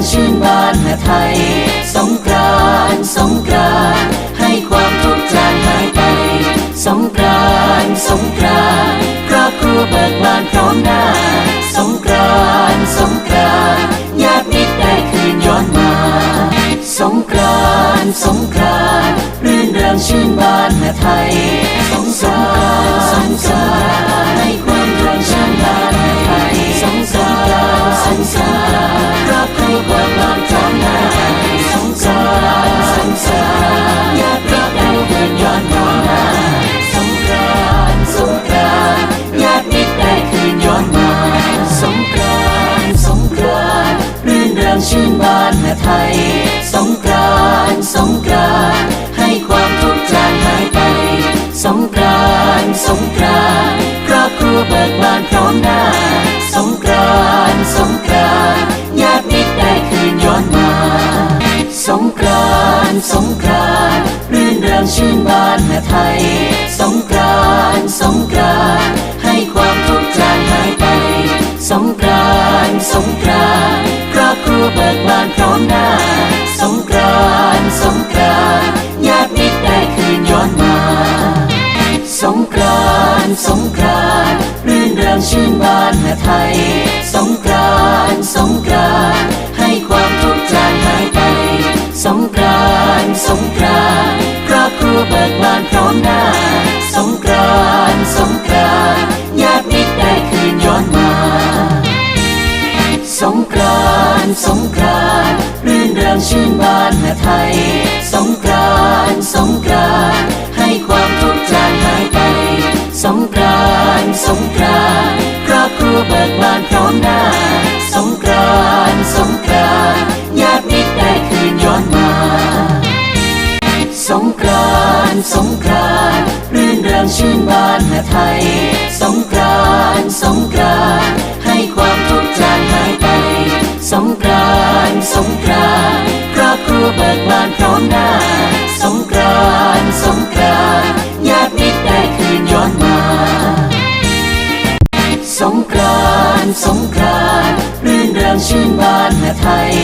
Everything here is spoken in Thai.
องชื่นบานหาไทย สงกรานสงกรานให้ความทุกข์จางหายไป สงกรานสงกรานครอบครัวเบิกบานพร้อมหน้า สงกรานสงกรานญาติมิตรได้คืนย้อนมา สงกรานสงกรานรื่นเริงชื่นบานหาไทย ชื่นบานหาไทย สงกรานสงกรานให้ความทุกข์จางหายไป สงกรานสงกรานครอบครัวเบิกบานพร้อมหน้า สงกรานสงกรานญาติมิตรได้คืนย้อนมา สงกรานสงกรานรื่นเริงชื่นบานหาไทย กบานพร้อมหน้า สงกรานต์สงกรานต์ญาติมิตรได้คืนย้อนมา สงกรานต์สงกรานต์รื่นเริงชื่นบานหาไทย สงกรานครอบครัวเบิกบานพร้อมหน้า สงกรานสงกรานญาติมิตรได้คืนย้อนมา สงกรานสงกรานรื่นเริงชื่นบานหาไทย สงกรานสงกรานให้ความทุกข์จางหายไป สงกรานสงกราน สงกรานต์รื่นเริงชื่นบานหาไทย